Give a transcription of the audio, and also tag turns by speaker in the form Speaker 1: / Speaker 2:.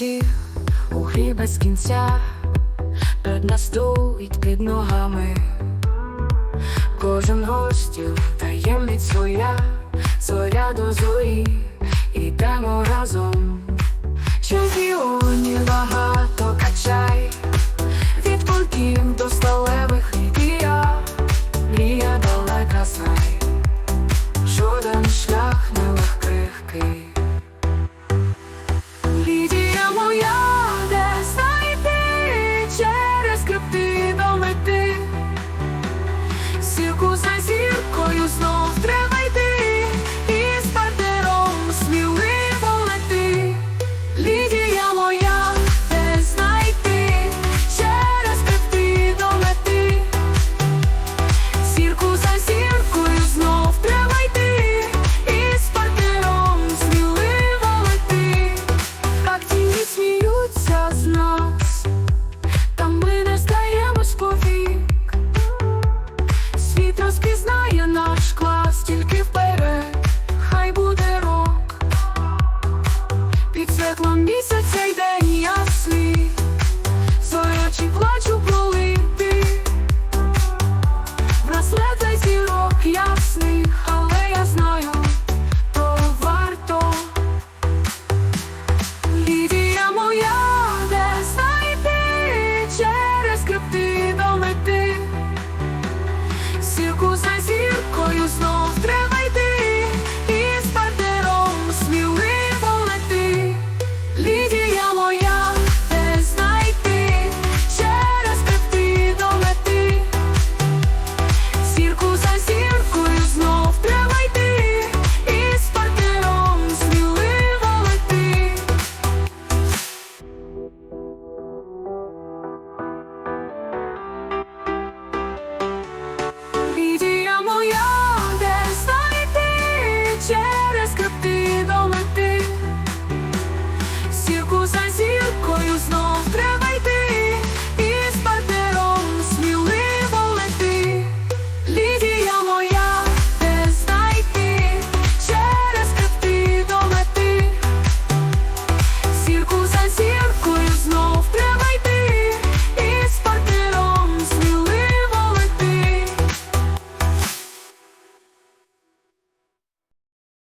Speaker 1: всіх у грі без кінця, перед нас стоїть під ногами. Кожен розділ таємниць своя, зоря до зорі, ідемо разом. Чемпіонів багато качай, від полків до сталевих я, мрія далека знай, жоден шлях не легкий.